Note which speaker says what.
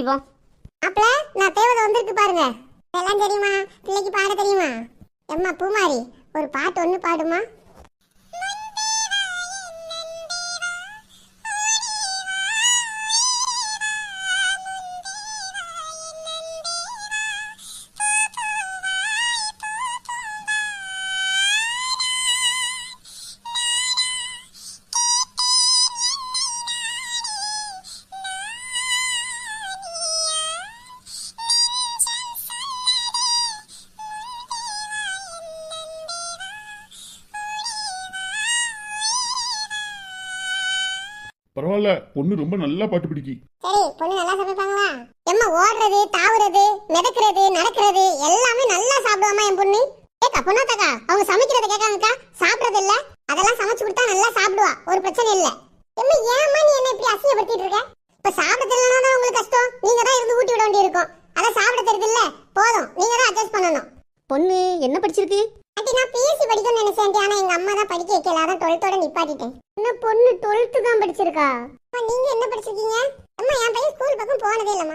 Speaker 1: பிடிப்போம்
Speaker 2: அப்பல நான் தேவதை வந்திருக்கு பாருங்க. எல்லாம் தெரியுமா? பிள்ளைக்கு பாட தெரியுமா? எம்மா பூமாரி ஒரு பாட்டு ஒன்று பாடுமா?
Speaker 3: பரவாயில்ல பொண்ணு ரொம்ப நல்லா பாட்டு பிடிக்கி.
Speaker 2: சரி பொண்ணு நல்லா சமைப்பாங்களா எம்மா ஓடுறது தாவுறது மிதக்கிறது நடக்கிறது எல்லாமே நல்லா சாப்பிடுவாமா என் பொண்ணு. ஏக்கா பொண்ணாத்தாக்கா அவங்க சமைக்கிறத கேட்காங்கக்கா சாப்பிடுறது இல்ல. அதெல்லாம் சமைச்சு கொடுத்தா நல்லா சாப்பிடுவா. ஒரு பிரச்சனை இல்ல. எம்மா ஏம்மா நீ என்ன இப்படி அசிங்கப்படுத்திட்டு இருக்க? இப்ப சாப்பிட தெரியலனா தான் உங்களுக்கு கஷ்டம். நீங்க தான் இருந்து ஊட்டி விட வேண்டியிருக்கும். அதான் சாப்பிட தெரியுது இல்ல? போதும். நீங்க தான் அட்ஜஸ்ட் பண்ணணும்.
Speaker 1: பொண்ணு என்ன படிச்சிருக்கு?
Speaker 2: ஆண்டி நான் பிஎஸ்சி படிக்கணும்னு நினைச்சேன். ஆனா எங்க அம்மா தான் படிக்க வைக்கல அதான் டுவெல்த்தோட நிப்பாட்டிட்டேன். என்ன பொண்ணு டுவெல்த்து தான் படிச்சிருக்கா? நீங்க என்ன படிச்சிருக்கீங்க? அம்மா என் பையன் ஸ்கூல் பக்கம் போனதே இல்லம்மா.